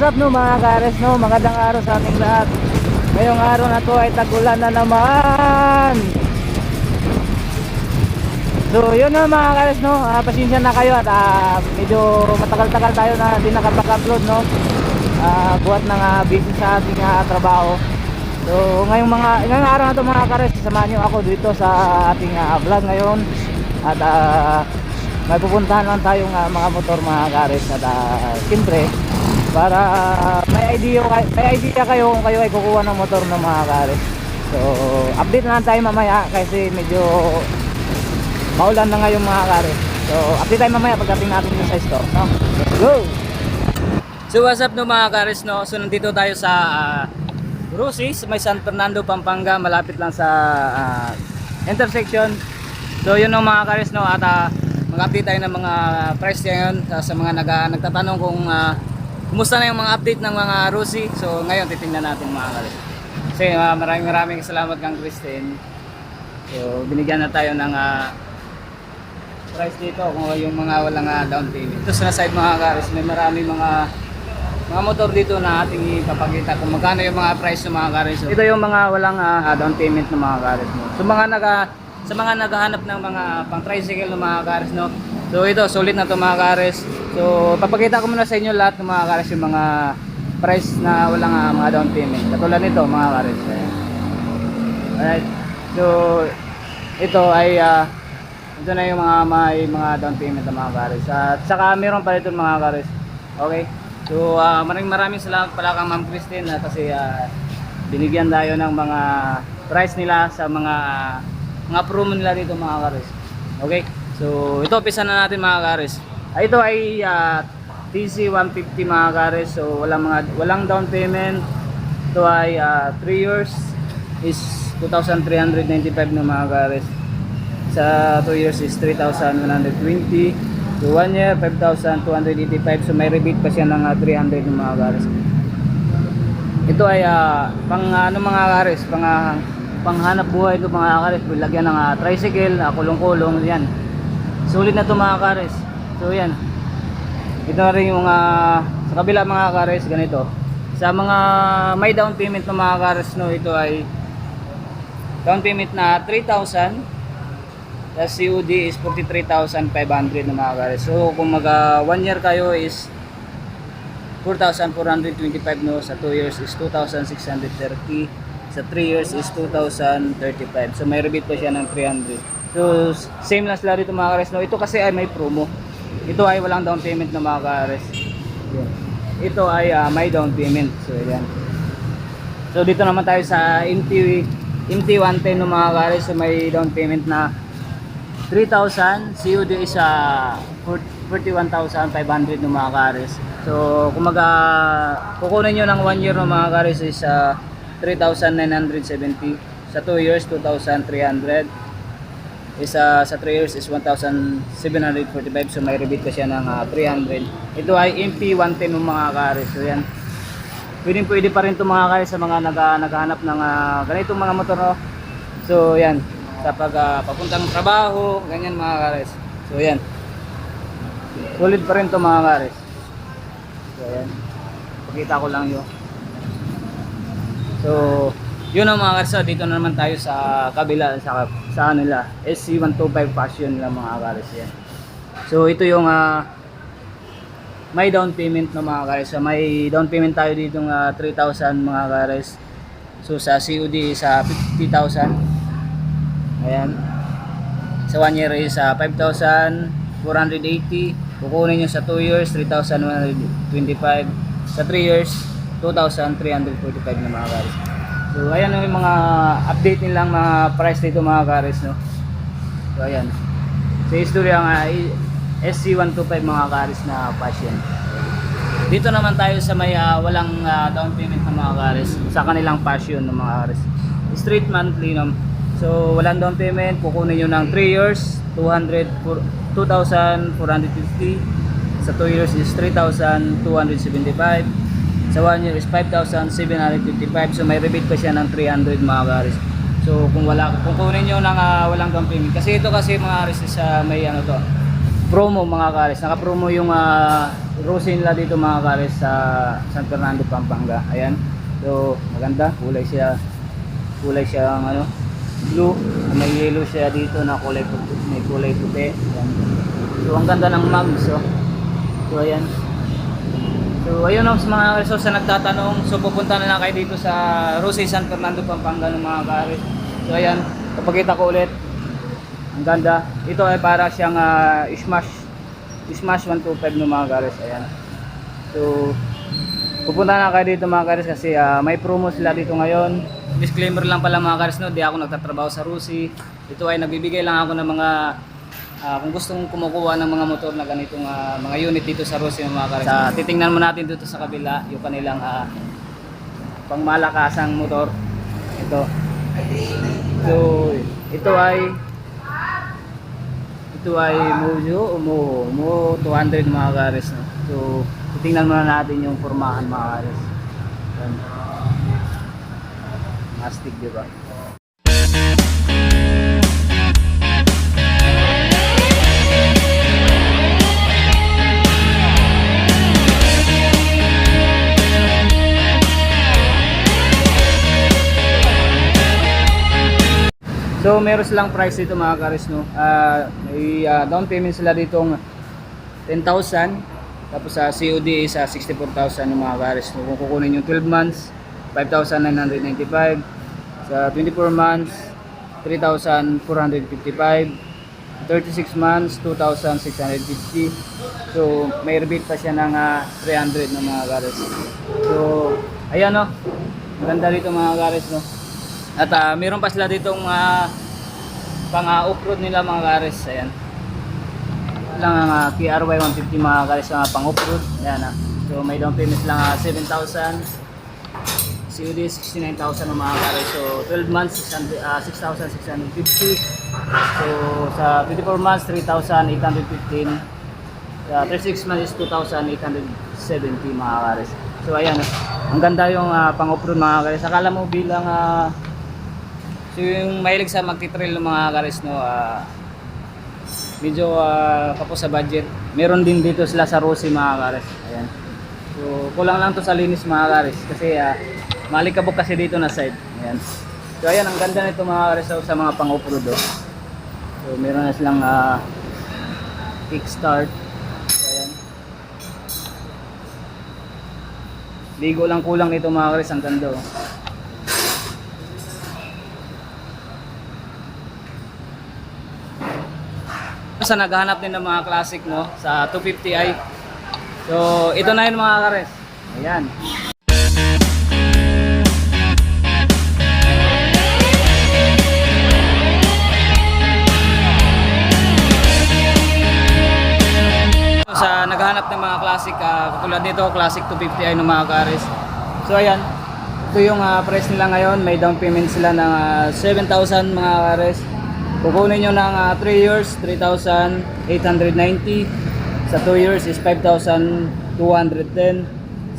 what's up no mga kares no? Magandang araw sa ating lahat. Ngayong araw na to ay tagulan na naman. So yun no mga kares no, Ah, pasensya na kayo at ah, medyo matagal-tagal tayo na hindi nakapag-upload no. Ah, buhat na nga busy sa ating ah, trabaho. So ngayong mga ngayong araw na to mga kares, samahan niyo ako dito sa ating ah, vlog ngayon. At ah, may pupuntahan lang tayong ah, mga motor mga kares at ah, siyempre para may idea may idea kayo kung kayo ay kukuha ng motor ng mga kares. So update na lang tayo mamaya kasi medyo maulan na ngayon mga kares. So update tayo mamaya pagdating natin sa store, no? Let's go! So what's up no mga kares no? So nandito tayo sa uh, Rusis, may San Fernando, Pampanga, malapit lang sa ah, intersection. So yun no mga kares no at uh, mag-update tayo ng mga price ngayon sa, sa mga nag, nagtatanong kung ah, kumusta na yung mga update ng mga Rusi. So ngayon titingnan natin mga kares. Kasi ah, maraming maraming salamat kang Christine. So binigyan na tayo ng ah, price dito kung yung mga walang ah, down payment. Ito sa side mga kares, may marami mga mga motor dito na ating ipapakita kung magkano yung mga price ng mga kares. Ito yung mga walang ah, down payment ng mga kares mo. So mga naga sa mga naghahanap ng mga pang tricycle ng mga kares no. So ito solid na to mga kares. So papakita ko muna sa inyo lahat ng mga kares yung mga price na walang ah, mga down payment. Katulad nito mga kares. Ayan. Alright. So ito ay ah, ito na yung mga may mga down payment ng mga kares. At saka meron pa dito mga kares. Okay? So ah, maraming maraming salamat pala kang Ma'am Christine ah, kasi ah, binigyan tayo ng mga price nila sa mga mga promo nila dito mga kares. Okay? So ito pisa na natin mga kares. Ah, ito ay ah, TC 150 mga kares. So walang mga walang down payment. Ito ay 3 years is 2,395 na mga kares. Sa 2 years is 3,120. So 1 year, 5,285. So may rebate pa siya ng ah, 300 ng mga gares. Ito ay ah, pang ano mga gares, pang ah, panghanap buhay ito mga gares. Lagyan ng ah, tricycle, ah, kulong-kulong, yan. Sulit na ito mga gares. So yan. Ito na rin yung ah, sa kabila mga gares, ganito. Sa mga may down payment ng mga gares, no, ito ay down payment na 3,000 Tapos COD is 43,500 na mga guys. So kung mag 1 year kayo is 4,425 no. Sa 2 years is 2,630. Sa 3 years is 2,035. So may rebate pa siya ng 300. So same lang sila dito mga guys no. Ito kasi ay may promo. Ito ay walang down payment na mga guys. Ito ay ah, may down payment. So yan. So dito naman tayo sa MT MT110 ng mga guys. So may down payment na 3,000, COD is uh, 41,500 ng mga kares. So, kung mag uh, kukunin nyo ng 1 year ng mga kares is uh, 3,970. Sa 2 years, 2,300. Is, uh, sa 3 years is 1,745. So, may rebate ka siya ng uh, 300. Ito ay MP110 ng mga kares. So, yan. Pwede pwede pa rin itong mga kares sa mga nag, naghahanap ng uh, ganitong mga motor. No? So, yan sa pag ah, papuntang trabaho, ganyan mga kares. So yan. Sulit pa rin to mga kares. So yan. Pakita ko lang yun. So, yun ang mga kares. Dito na naman tayo sa kabila sa sa nila. SC125 Passion nila mga kares yan. So ito yung ah, may down payment ng mga kares. So, may down payment tayo dito ng 3,000 mga kares. So sa COD sa 50,000. Ayan. Sa 1 year is uh, 5,480. Kukunin nyo sa 2 years, 3,125. Sa 3 years, 2,345 na mga kares. So, ayan yung mga update nilang mga price dito mga kares, no? So, ayan. Sa history ang uh, SC125 mga kares na passion. Dito naman tayo sa may ah, walang ah, down payment ng mga kares sa kanilang passion ng mga kares. Straight monthly no. So walang down payment, kukunin nyo ng 3 years, 200 for- 2,450. Sa 2 years is 3,275. Sa 1 year is 5,755. So may rebate pa siya ng 300 mga kares. So kung wala kung kunin niyo ng ah, walang down payment kasi ito kasi mga kares is ah, may ano to promo mga kares. Naka-promo yung ah, Rosy nila dito mga kares sa San Fernando, Pampanga. Ayan. So, maganda. Kulay siya. Kulay siya ang ano, blue. May yellow siya dito na kulay puti. May kulay puti. Ayan. So, ang ganda ng mugs. So, so ayan. So, ayun o, mga kares. So, sa nagtatanong, so pupunta na lang kayo dito sa Rosy, San Fernando, Pampanga ng mga kares. So, ayan. Kapagkita ko ulit. Ang ganda. Ito ay para siyang ah, smash Smash 125 ng mga gares. Ayan. So, pupunta na kayo dito mga gares kasi ah, may promo sila dito ngayon. Disclaimer lang pala mga gares, no? Di ako nagtatrabaho sa Rusi. Ito ay nagbibigay lang ako ng mga ah, kung gustong kumukuha ng mga motor na ganitong ah, mga unit dito sa Rusi ng mga gares. Sa, titingnan mo natin dito sa kabila yung kanilang ah, pangmalakasang motor. Ito. So, ito ay ito ay Mojo o Mo, Mo 200 mga kares. No? So, titingnan muna natin yung formahan mga kares. Mastic, di ba? So meron silang price dito mga kares no. Ah, may ah, down payment sila ditong 10,000 tapos sa COD is ah, 64,000 ng mga kares no. Kung kukunin yung 12 months, 5,995. Sa 24 months, 3,455. 36 months, 2,650. So may rebate pa siya ng ah, 300 ng mga kares. So ayan no. Maganda dito mga kares no. At ah, meron pa sila ditong ah, pang off-road nila mga gares. Ayan. Lang ang ah, KRY 150 mga gares na pang off-road. Ayan ah. So may down payment lang ah, 7,000. COD 69,000 ng mga gares. So 12 months 600, ah, 6,650. So sa 24 months 3,815. Sa 36 months is 2,870 mga gares. So ayan, ang ganda yung ah, pang off-road mga gares. Akala mo bilang ah, So yung mahilig sa magti-trail ng mga kares no, ah, medyo ah, kapos sa budget. Meron din dito sila sa Rosy mga kares. Ayan. So kulang lang to sa linis mga kares kasi uh, malikabok kasi dito na side. Ayan. So ayan, ang ganda nito mga kares oh, sa mga pang-off-road. oh. So meron na silang uh, kickstart. Ayan. Ligo lang kulang nito mga kares, ang ganda. oh. Sa naghahanap din ng mga classic no sa 250i. So ito na yun mga kares. Ayan. Sa naghahanap ng mga classic, ah, katulad nito, classic 250i ng mga kares. So ayan, ito yung ah, price nila ngayon. May down payment sila ng ah, 7,000 mga kares. Kukunin nyo ng 3 years, 3,890. Sa 2 years is 5,210.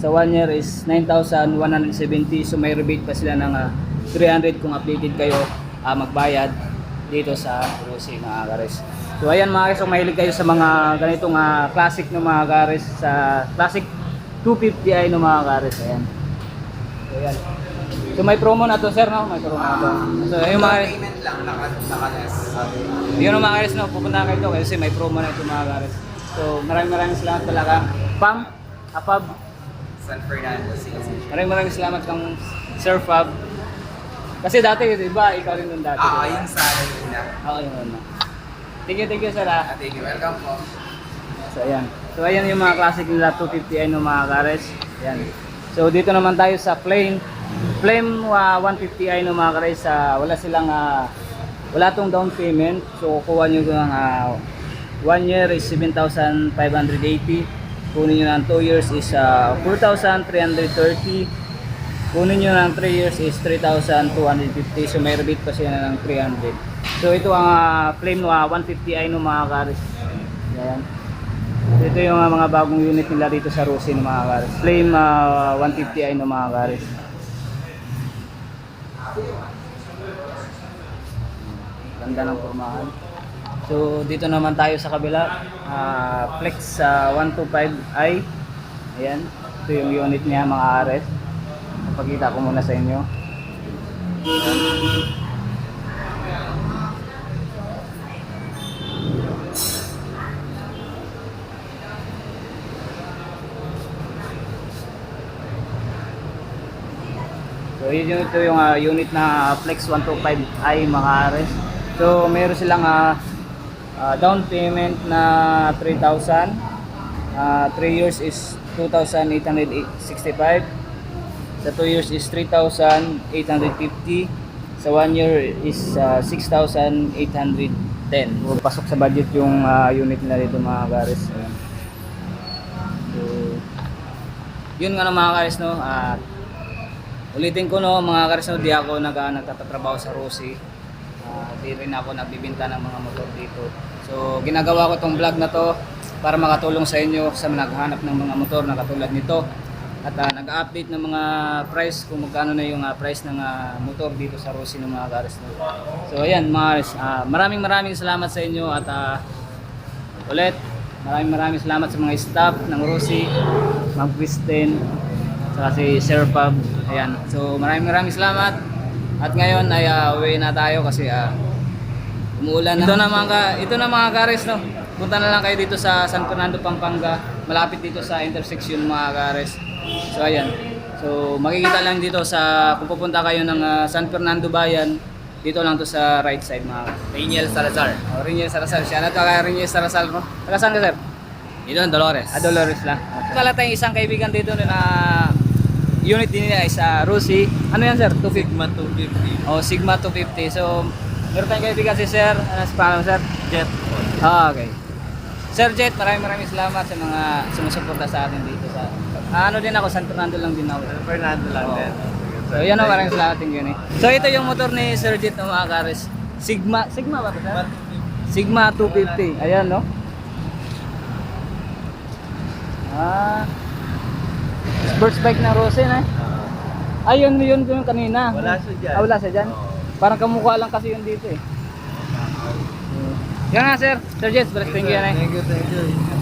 Sa 1 year is 9,170. So may rebate pa sila ng ah, 300 kung updated kayo ah, magbayad dito sa Rosy mga gares. So ayan mga guys, kung mahilig kayo sa mga ganitong ah, classic ng mga gares sa classic 250i ng mga gares. Ayan. So ayan. So may promo na to sir no? May promo na to. So ayun mga payment lang, naka, naka-less. yun ang mga guys, no, pupunta kayo dito kasi may promo na ito mga guys. So maraming maraming salamat talaga. Pam, Apab, San Fernando, City. maraming maraming salamat kang Sir Fab. Kasi dati, di ba, ikaw rin nun dati. Ah, yung sa akin na. Oo, yun na. Thank you, thank you sir ah. Ah, Thank you, welcome po. So ayan. So ayan yung mga classic nila 250i ng mga kares. Ayan. So dito naman tayo sa Flame. Flame uh, 150i ng mga kares. ah, wala silang ah, wala tong down payment. So kukuha nyo ng uh, 1 year is 7,580. Kunin nyo ng 2 years is ah, 4,330. Kunin nyo ng 3 years is 3,250. So may rebate pa siya ng 300. So ito ang ah, Flame uh, 150i ng mga kares. Ayan. Ito yung ah, mga bagong unit nila dito sa Rosy ng mga kares. Flame ah, 150i ng mga kares. Ganda ng formahan. So dito naman tayo sa kabila, ah, Flex sa 125i. Ayan, ito yung unit niya mga ares. Papakita ko muna sa inyo. So yun ito yung ah, unit na Flex 125i mga ares. So meron silang ah, ah, down payment na 3,000. 3 years is 2,865. Sa 2 years is 3,850. Sa 1 year is ah, 6,810. So, pasok sa budget yung ah, unit nila dito mga. Ayan. So, yun nga no, mga gares no. At ulitin ko no mga karis no, di ako nag, uh, nagtatrabaho sa Rosie. Ah, di rin ako nagbibinta ng mga motor dito. So ginagawa ko tong vlog na to para makatulong sa inyo sa naghahanap ng mga motor na katulad nito. At ah, nag-update ng mga price kung magkano na yung ah, price ng ah, motor dito sa Rosie ng mga karis no. So ayan mga karis, ah, maraming maraming salamat sa inyo at ah, ulit maraming maraming salamat sa mga staff ng Rosie, Ma'am Kristen, saka si Sir Pab. Ayan. So maraming maraming salamat. At ngayon ay uh, uwi na tayo kasi uh, umuulan na. Ito na mga ito na mga kares no. Punta na lang kayo dito sa San Fernando Pampanga. Malapit dito sa intersection mga kares. So ayan. So makikita lang dito sa kung pupunta kayo ng ah, San Fernando Bayan, dito lang to sa right side mga Daniel Salazar. Oh, Riniel Sarasal. Siya na to kay Riniel Sarasal mo. Taga saan ka sir? Dito ang Dolores. Ah, Dolores lang. Kala tayong isang kaibigan dito na unit din nila is uh, Rusi. Ano yan sir? 250. Sigma 250. Oh, Sigma 250. So, meron tayong kaibigan si sir. Ano sa pangalan sir? Jet. Ah, okay. Sir Jet, maraming maraming salamat sa mga sumusuporta sa atin dito sa Ah, ano din ako, San Fernando lang din ako. Fernando lang Oo. din. So, yan o, maraming salamat din yun eh. So, ito yung motor ni Sir Jet ng mga kares. Sigma, Sigma ba ito sir? Sigma 250. Ayan, no? Ah. Sports bike na Rosen, eh. Ayun, yun yung kanina. Wala siya dyan. Ah, wala siya dyan? Oo. Parang kamukha lang kasi yun dito, eh. Yan nga, sir. Sir Jets, thank you yan, eh. Thank you, thank you.